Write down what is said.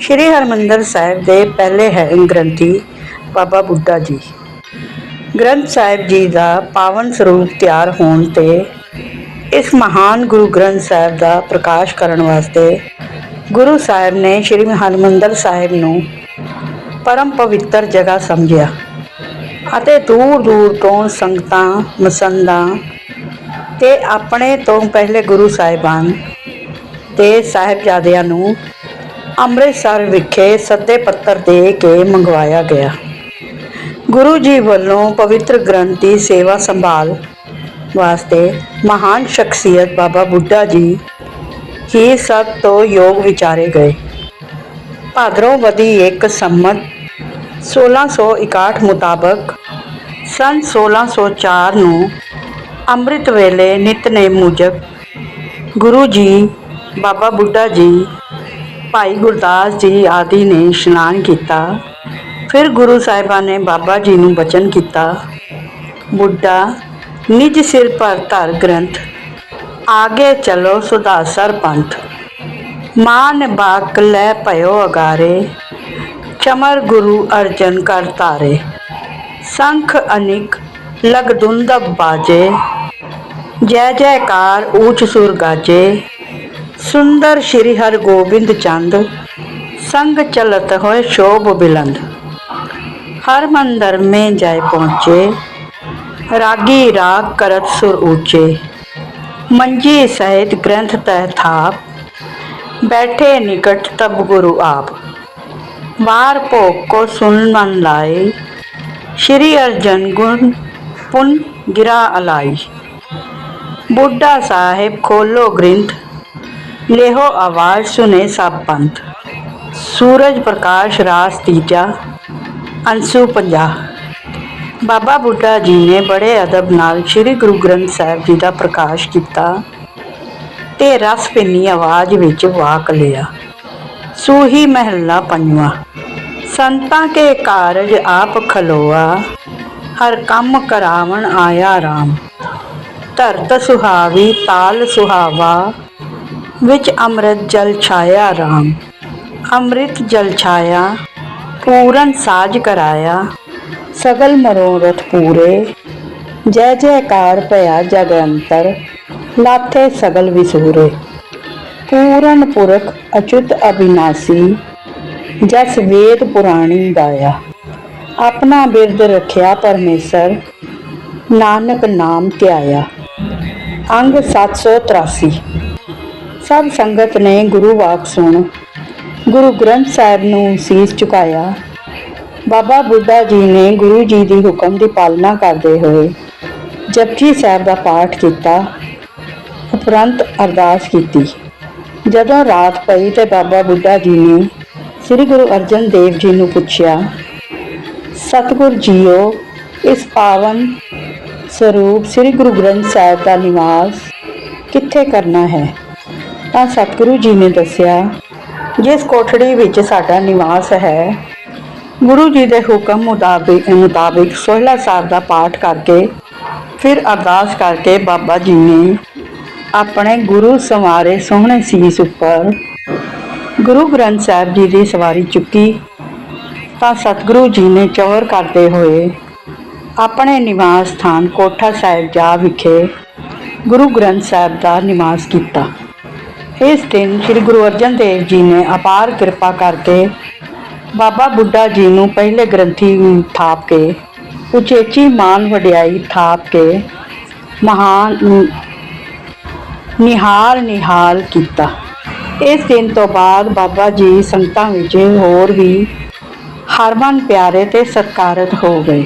ਸ਼੍ਰੀ ਹਰਮੰਦਰ ਸਾਹਿਬ ਦੇ ਪਹਿਲੇ ਹੈ ਗ੍ਰੰਥੀ ਬਾਬਾ ਬੁੱਢਾ ਜੀ। ਗ੍ਰੰਥ ਸਾਹਿਬ ਜੀ ਦਾ ਪਾਵਨ ਸਰੂਪ ਤਿਆਰ ਹੋਣ ਤੇ ਇਸ ਮਹਾਨ ਗੁਰੂ ਗ੍ਰੰਥ ਸਾਹਿਬ ਦਾ ਪ੍ਰਕਾਸ਼ ਕਰਨ ਵਾਸਤੇ ਗੁਰੂ ਸਾਹਿਬ ਨੇ ਸ਼੍ਰੀ ਹਰਮੰਦਰ ਸਾਹਿਬ ਨੂੰ ਪਰਮ ਪਵਿੱਤਰ ਜਗ੍ਹਾ ਸਮਝਿਆ ਅਤੇ ਦੂਰ ਦੂਰ ਤੋਂ ਸੰਗਤਾਂ, ਮਸੰਦਾਂ ਤੇ ਆਪਣੇ ਤੋਂ ਪਹਿਲੇ ਗੁਰੂ ਸਾਹਿਬਾਨ ਤੇ ਸਾਹਿਬਜ਼ਾਦਿਆਂ ਨੂੰ ਅੰਮ੍ਰਿਤਸਰ ਵਿਖੇ ਸੱਦੇ ਪੱਤਰ ਦੇ ਕੇ ਮੰਗਵਾਇਆ ਗਿਆ। ਗੁਰੂ ਜੀ ਵੱਲੋਂ ਪਵਿੱਤਰ ਗ੍ਰੰਥੀ ਸੇਵਾ ਸੰਭਾਲ ਵਾਸਤੇ ਮਹਾਨ ਸ਼ਖਸੀਅਤ ਬਾਬਾ ਬੁੱਢਾ ਜੀ ਹੀ ਸਭ ਤੋਂ ਯੋਗ ਵਿਚਾਰੇ ਗਏ। ਭਾਦਰੋਂ ਵਧੀ ਇੱਕ ਸੰਮਤ 1661 ਮੁਤਾਬਕ ਸਨ 1604 ਨੂੰ ਅੰਮ੍ਰਿਤ ਵੇਲੇ ਨਿਤਨੇਮ ਮੁਜਬ ਗੁਰੂ ਜੀ ਬਾਬਾ ਬੁੱਢਾ ਜੀ ਭਾਈ ਗੁਰਦਾਸ ਜੀ ਆਦਿ ਨੇ ਇਸ਼ਨਾਨ ਕੀਤਾ। ਫਿਰ ਗੁਰੂ ਸਾਹਿਬਾਨ ਨੇ ਬਾਬਾ ਜੀ ਨੂੰ ਬਚਨ ਕੀਤਾ। ਬੁੱਢਾ, ਨਿਜ ਸਿਰ ਪਰ ਧਰ ਗ੍ਰੰਥ, ਆਗੇ ਚਲੋ ਸੁਦਾਸਰ ਪੰਥ ਮਾਨ ਬਾਕ ਲੈ ਭਇਓ ਅਗਾਰੇ, ਚਮਰ ਗੁਰੂ ਅਰਜਨ ਕਰ ਤਾਰੇ ਸੰਖ ਅਨਿਕ ਲਗ ਦੁੰਦਬ ਬਾਜੇ, ਜੈ ਜੈਕਾਰ ਊਚ ਸੁਰ ਗਾਜੇ। ਸੁੰਦਰ ਸ਼੍ਰੀ ਹਰ ਗੋਬਿੰਦ ਚੰਦ ਸੰਗ ਚਲਤ ਹੋਏ ਸ਼ੋਭ ਬਿਲੰਦ ਹਰ ਮੰਦਰ ਮੇ ਜਾਇ ਪਹੁੰਚੇ ਰਾਗੀ ਰਾਗ ਕਰਤ ਸੁਰ ਉੱਚੇ ਮੰਜੀ ਸਹਿਤ ਗ੍ਰੰਥ ਤੈ ਥਾਪ ਬੈਠੇ ਨਿਕਟ ਤਬ ਗੁਰੂ ਆਪ ਵਾਰ ਭੋਗ ਕੋ ਸੁਨ ਮਨ ਲਾਏ ਸ਼੍ਰੀ ਅਰਜਨ ਗੁਣ ਪੁਨ ਗਿਰਾ ਅਲਾਈ ਬੁੱਢਾ ਸਾਹਿਬ ਖੋਲੋ ਗ੍ਰੰਥ ਲੇਹੋ ਆਵਾਜ਼ ਸੁਨੇ ਸਭ ਪੰਥ। ਸੂਰਜ ਪ੍ਰਕਾਸ਼ ਰਾਸ ਤੀਜਾ, ਅੰਸੂ 50 ਬਾਬਾ ਬੁੱਢਾ ਜੀ ਨੇ ਬੜੇ ਅਦਬ ਨਾਲ ਸ੍ਰੀ ਗੁਰੂ ਗ੍ਰੰਥ ਸਾਹਿਬ ਜੀ ਦਾ ਪ੍ਰਕਾਸ਼ ਕੀਤਾ ਤੇ ਰਸ ਭਿੰਨੀ ਆਵਾਜ਼ ਵਿੱਚ ਵਾਕ ਲਿਆ। ਸੂਹੀ ਮਹਿਲਾ ਪੰਜਵਾ, ਸੰਤਾਂ ਕੇ ਕਾਰਜ ਆਪ ਖਲੋਆ, ਹਰ ਕੰਮ ਕਰਾਵਣ ਆਇਆ RAM ਧਰਤ ਸੁਹਾਵੀ, ਤਾਲ ਸੁਹਾਵਾ ਵਿੱਚ ਅੰਮ੍ਰਿਤ ਜਲ ਛਾਇਆ RAM ਅੰਮ੍ਰਿਤ ਜਲ ਛਾਇਆ, ਪੂਰਨ ਸਾਜ ਕਰਾਇਆ, ਸਗਲ ਮਨੋਰਥ ਪੂਰੇ। ਜੈ ਜੈਕਾਰ ਭਇਆ ਜਗ ਅੰਤਰ, ਲਾਥੇ ਸਗਲ ਵਿਸੂਰੇ। ਪੂਰਨ ਪੁਰਖ ਅਚੁਤ ਅਬਿਨਾਸੀ ਜਸ ਵੇਦ ਪੁਰਾਣੀ ਗਾਇਆ। ਆਪਣਾ ਬਿਰਦ ਰੱਖਿਆ ਪਰਮੇਸ਼ਰ, ਨਾਨਕ ਨਾਮ ਧਿਆਇਆ। ਅੰਗ 783 ਸਭ ਸੰਗਤ ਨੇ ਗੁਰੂ ਵਾਕ ਸੁਣ, ਗੁਰੂ ਗ੍ਰੰਥ ਸਾਹਿਬ ਨੂੰ ਸੀਸ ਝੁਕਾਇਆ ਬਾਬਾ ਬੁੱਢਾ ਜੀ ਨੇ ਗੁਰੂ ਜੀ ਦੀ ਹੁਕਮ ਦੀ ਪਾਲਣਾ ਕਰਦੇ ਹੋਏ ਜਪਜੀ ਸਾਹਿਬ ਦਾ ਪਾਠ ਕੀਤਾ, ਉਪਰੰਤ ਅਰਦਾਸ ਕੀਤੀ। ਜਦੋਂ ਰਾਤ ਪਈ ਤੇ ਬਾਬਾ ਬੁੱਢਾ ਜੀ ਨੇ ਸ੍ਰੀ ਗੁਰੂ ਅਰਜਨ ਦੇਵ ਜੀ ਨੂੰ ਪੁੱਛਿਆ, ਸਤਿਗੁਰ ਜੀਓ, ਇਸ ਪਾਵਨ ਸਰੂਪ ਸ੍ਰੀ ਗੁਰੂ ਗ੍ਰੰਥ ਸਾਹਿਬ ਦਾ ਨਿਵਾਸ ਕਿੱਥੇ ਕਰਨਾ ਹੈ? ਤਾਂ ਸਤਿਗੁਰੂ ਜੀ ਨੇ ਦੱਸਿਆ, ਜਿਸ ਕੋਠੜੀ ਵਿੱਚ ਸਾਡਾ ਨਿਵਾਸ ਹੈ, ਗੁਰੂ ਜੀ ਦੇ ਹੁਕਮ ਮੁਤਾਬਿਕ ਮੁਤਾਬਿਕ ਸੋਹਿਲਾ ਸਾਹਿਬ ਦਾ ਪਾਠ ਕਰਕੇ ਫਿਰ ਅਰਦਾਸ ਕਰਕੇ ਬਾਬਾ ਜੀ ਨੇ ਆਪਣੇ ਗੁਰੂ ਸਵਾਰੇ ਸੋਹਣੇ ਸੀਸ ਉੱਪਰ ਗੁਰੂ ਗ੍ਰੰਥ ਸਾਹਿਬ ਜੀ ਦੀ ਸਵਾਰੀ ਚੁੱਕੀ। ਤਾਂ ਸਤਿਗੁਰੂ ਜੀ ਨੇ ਚੌਰ ਕਰਦੇ ਹੋਏ ਆਪਣੇ ਨਿਵਾਸ ਸਥਾਨ ਕੋਠਾ ਸਾਹਿਬ ਜਾ ਵਿਖੇ ਗੁਰੂ ਗ੍ਰੰਥ ਸਾਹਿਬ ਦਾ ਨਿਵਾਸ ਕੀਤਾ। ਇਸ ਦਿਨ ਸ੍ਰੀ ਗੁਰੂ ਅਰਜਨ ਦੇਵ ਜੀ ਨੇ ਅਪਾਰ ਕਿਰਪਾ ਕਰਕੇ ਬਾਬਾ ਬੁੱਢਾ ਜੀ ਨੂੰ ਪਹਿਲੇ ਗ੍ਰੰਥੀ ਥਾਪ ਕੇ, ਉਚੇਚੀ ਮਾਨ ਵਡਿਆਈ ਥਾਪ ਕੇ, ਮਹਾਨ ਨਿਹਾਲ ਨਿਹਾਲ ਕੀਤਾ। ਇਸ ਦਿਨ ਤੋਂ ਬਾਅਦ ਬਾਬਾ ਜੀ ਸੰਗਤਾਂ ਵਿੱਚ ਹੋਰ ਵੀ ਹਰਮਨ ਪਿਆਰੇ ਤੇ ਸਤਕਾਰਤ ਹੋ ਗਏ।